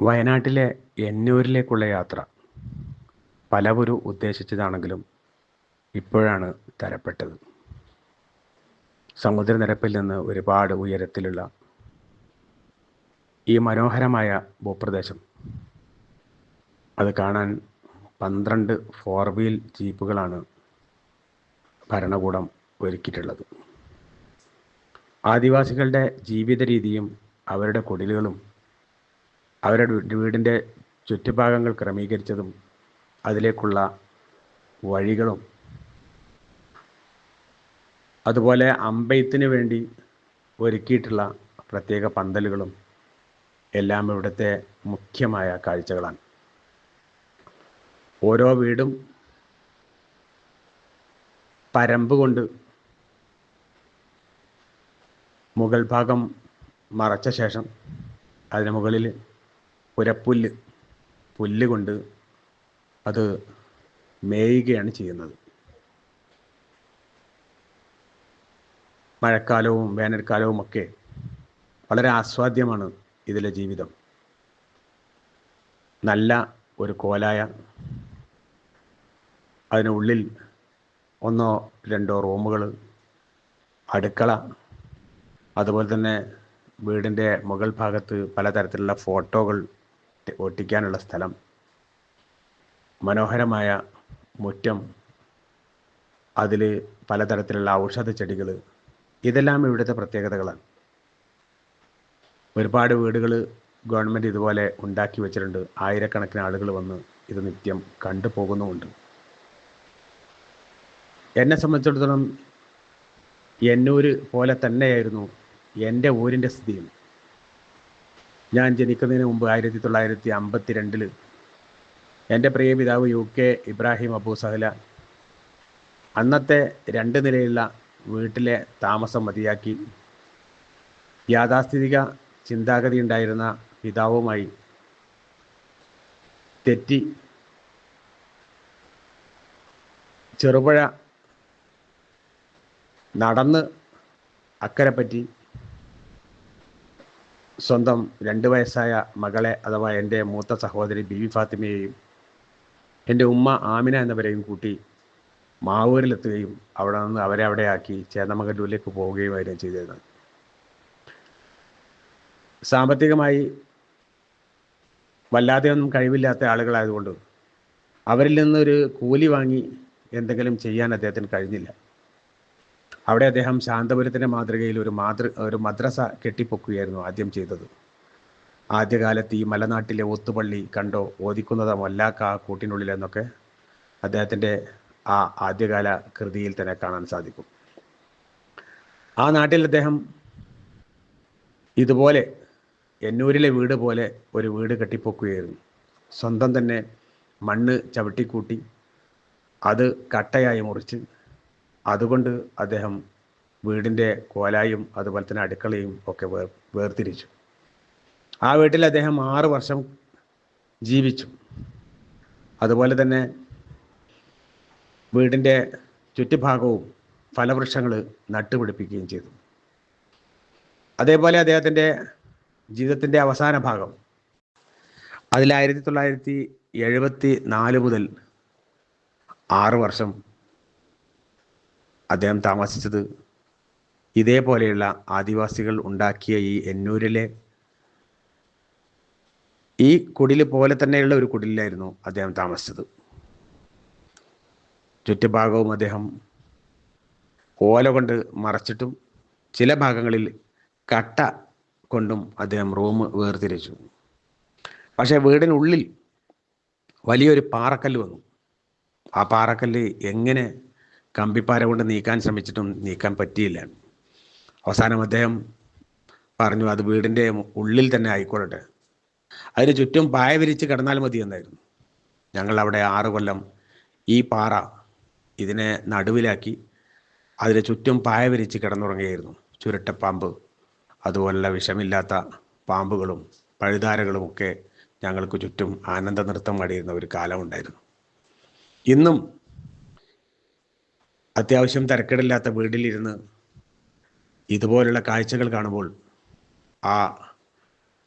വയനാട്ടിലെ എന്നൂരിലേക്കുള്ള യാത്ര പലവരു ഉദ്ദേശിച്ചതാണെങ്കിലും ഇപ്പോഴാണ് തരപ്പെട്ടത്. സമുദ്രനിരപ്പിൽ നിന്ന് ഒരുപാട് ഉയരത്തിലുള്ള ഈ മനോഹരമായ ഭൂപ്രദേശം. അത് കാണാൻ പന്ത്രണ്ട് ഫോർ വീൽ ജീപ്പുകളാണ് ഭരണകൂടം ഒരുക്കിയിട്ടുള്ളത്. ആദിവാസികളുടെ ജീവിത രീതിയും അവരുടെ കുടിലുകളും അവരുടെ വീടിന്റെ ചുറ്റുഭാഗങ്ങൾ ക്രമീകരിച്ചതും അതിലേക്കുള്ള വഴികളും അതുപോലെ അമ്പയത്തിന് വേണ്ടി ഒരുക്കിയിട്ടുള്ള പ്രത്യേക പന്തലുകളും എല്ലാം ഇവിടുത്തെ മുഖ്യമായ കാഴ്ചകളാണ്. ഓരോ വീടും പരമ്പ് കൊണ്ട് മുകൾ ഭാഗം മറച്ച ശേഷം അതിന് മുകളിൽ പുരപ്പുല്ല് പുല്ല് കൊണ്ട് അത് മേയുകയാണ് ചെയ്യുന്നത്. മഴക്കാലവും വേനൽക്കാലവും ഒക്കെ വളരെ ആസ്വാദ്യമാണ് ഇതിലെ ജീവിതം. നല്ല ഒരു കോലായ അതിനുള്ളിൽ ഒന്നോ രണ്ടോ റൂമുകൾ അടുക്കള അതുപോലെ തന്നെ വീടിന്റെ മുകൾ ഭാഗത്ത് പലതരത്തിലുള്ള ഫോട്ടോകൾ ഒട്ടിക്കാനുള്ള സ്ഥലം. മനോഹരമായ മുറ്റം. അതിൽ പലതരത്തിലുള്ള ഔഷധ ചെടികൾ ഇതെല്ലാം ഇവിടുത്തെ പ്രത്യേകതകളാണ്. ഒരുപാട് വീടുകൾ ഗവൺമെന്റ് ഇതുപോലെ ഉണ്ടാക്കി വെച്ചിട്ടുണ്ട്. ആയിരക്കണക്കിന് ആളുകൾ വന്ന് ഇത് നിത്യം കണ്ടു പോകുന്നുമുണ്ട്. എന്നെ സംബന്ധിച്ചിടത്തോളം എന്നൂര് പോലെ തന്നെയായിരുന്നു എന്റെ ഊരിന്റെ സ്ഥിതിയും. ഞാൻ ജനിക്കുന്നതിന് മുമ്പ് ആയിരത്തി തൊള്ളായിരത്തി അമ്പത്തി രണ്ടിൽ എന്റെ പ്രിയ പിതാവ് യു കെ ഇബ്രാഹിം അബൂ സഹല അന്നത്തെ രണ്ട് നിലയുള്ള വീട്ടിലെ താമസം മതിയാക്കി. യാഥാസ്ഥിതിക ചിന്താഗതി ഉണ്ടായിരുന്ന പിതാവുമായി തെറ്റി ചെറുപുഴ നടന്ന് അക്കരെ പറ്റി സ്വന്തം രണ്ട് വയസ്സായ മകളെ അഥവാ എന്റെ മൂത്ത സഹോദരി ബിബി ഫാത്തിമയെയും എന്റെ ഉമ്മ ആമിന എന്നവരെയും കൂട്ടി മാവൂരിലെത്തുകയും അവിടെ നിന്ന് അവരെ അവിടെ ആക്കി ചേന്നമംഗലൂരിലേക്ക് പോവുകയുമായിരുന്നു ചെയ്തിരുന്നത് സാമ്പത്തികമായി വല്ലാതെ ഒന്നും കഴിവില്ലാത്ത ആളുകളായതുകൊണ്ട് അവരിൽ നിന്നൊരു കൂലി വാങ്ങി എന്തെങ്കിലും ചെയ്യാൻ അദ്ദേഹത്തിന് കഴിഞ്ഞില്ല. അവിടെ അദ്ദേഹം ശാന്തപുരത്തിന്റെ മാതൃകയിൽ ഒരു മാതൃ ഒരു മദ്രസ കെട്ടിപ്പൊക്കുകയായിരുന്നു ആദ്യം ചെയ്തത്. ആദ്യകാലത്ത് ഈ മലനാട്ടിലെ ഒത്തുപള്ളി കണ്ടോ? ഓദിക്കുന്നത് മൊല്ലാക്ക കൂട്ടിനുള്ളിൽ എന്നൊക്കെ അദ്ദേഹത്തിന്റെ ആ ആദ്യകാല കൃതിയിൽ തന്നെ കാണാൻ സാധിക്കും. ആ നാട്ടിൽ അദ്ദേഹം ഇതുപോലെ എന്നൂരിലെ വീട് പോലെ ഒരു വീട് കെട്ടിപ്പൊക്കുകയായിരുന്നു. സ്വന്തം തന്നെ മണ്ണ് ചവിട്ടിക്കൂട്ടി അത് കട്ടയായി മുറിച്ച് അതുകൊണ്ട് അദ്ദേഹം വീടിന്റെ കോലായും അതുപോലെ തന്നെ അടുക്കളയും ഒക്കെ വേർ വേർതിരിച്ചു. ആ വീട്ടിൽ അദ്ദേഹം ആറ് വർഷം ജീവിച്ചു. അതുപോലെ തന്നെ വീടിന്റെ ചുറ്റുഭാഗവും ഫലവൃക്ഷങ്ങൾ നട്ടുപിടിപ്പിക്കുകയും ചെയ്തു. അതേപോലെ അദ്ദേഹത്തിന്റെ ജീവിതത്തിന്റെ അവസാന ഭാഗം അതിൽ ആയിരത്തി തൊള്ളായിരത്തി എഴുപത്തി നാല് മുതൽ ആറ് വർഷം അദ്ദേഹം താമസിച്ചത് ഇതേപോലെയുള്ള ആദിവാസികൾ ഉണ്ടാക്കിയ ഈ എന്നൂരിലെ ഈ കുടിൽ പോലെ തന്നെയുള്ള ഒരു കുടിലായിരുന്നു അദ്ദേഹം താമസിച്ചത്. ചുറ്റുഭാഗവും അദ്ദേഹം ഓല കൊണ്ട് മറച്ചിട്ടും ചില ഭാഗങ്ങളിൽ കട്ട കൊണ്ടും അദ്ദേഹം റൂം വേർതിരിച്ചു. പക്ഷേ വീടിനുള്ളിൽ വലിയൊരു പാറക്കല്ല് വന്നു. ആ പാറക്കല്ല് എങ്ങനെ കമ്പിപ്പാര കൊണ്ട് നീക്കാൻ ശ്രമിച്ചിട്ടും നീക്കാൻ പറ്റിയില്ല. അവസാനം അദ്ദേഹം പറഞ്ഞു അത് വീടിന്റെ ഉള്ളിൽ തന്നെ ആയിക്കൊള്ളട്ടെ അതിന് ചുറ്റും പായ വിരിച്ച് കിടന്നാൽ മതി എന്നായിരുന്നു. ഞങ്ങൾ അവിടെ ആറ് കൊല്ലം ഈ പാറ ഇതിനെ നടുവിലാക്കി അതിന് ചുറ്റും പായ വിരിച്ച് കിടന്നുറങ്ങുകയായിരുന്നു. ചുരുട്ടപ്പാമ്പ് അതുപോലുള്ള വിഷമില്ലാത്ത പാമ്പുകളും പഴുതാരകളും ഒക്കെ ഞങ്ങൾക്ക് ചുറ്റും ആനന്ദ നൃത്തം ആടിയിരുന്ന ഒരു കാലമുണ്ടായിരുന്നു. ഇന്നും അത്യാവശ്യം തിരക്കേടില്ലാത്ത വീട്ടിലിരുന്ന് ഇതുപോലുള്ള കാഴ്ചകൾ കാണുമ്പോൾ ആ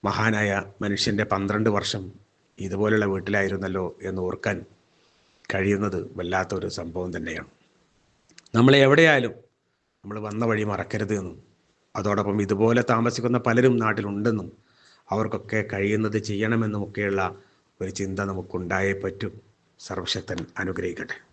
മഹാനായ മനുഷ്യന്റെ പന്ത്രണ്ട് വർഷം ഇതുപോലുള്ള വീട്ടിലായിരുന്നല്ലോ എന്ന് ഓർക്കാൻ കഴിയുന്നത് വല്ലാത്തൊരു സംഭവം തന്നെയാണ്. നമ്മൾ എവിടെയായാലും നമ്മൾ വന്ന വഴി മറക്കരുത് എന്നും അതോടൊപ്പം ഇതുപോലെ താമസിക്കുന്ന പലരും നാട്ടിലുണ്ടെന്നും അവർക്കൊക്കെ കഴിയുന്നത് ചെയ്യണമെന്നുമൊക്കെയുള്ള ഒരു ചിന്ത നമുക്കുണ്ടായേ പറ്റും. സർവശക്തൻ അനുഗ്രഹിക്കട്ടെ.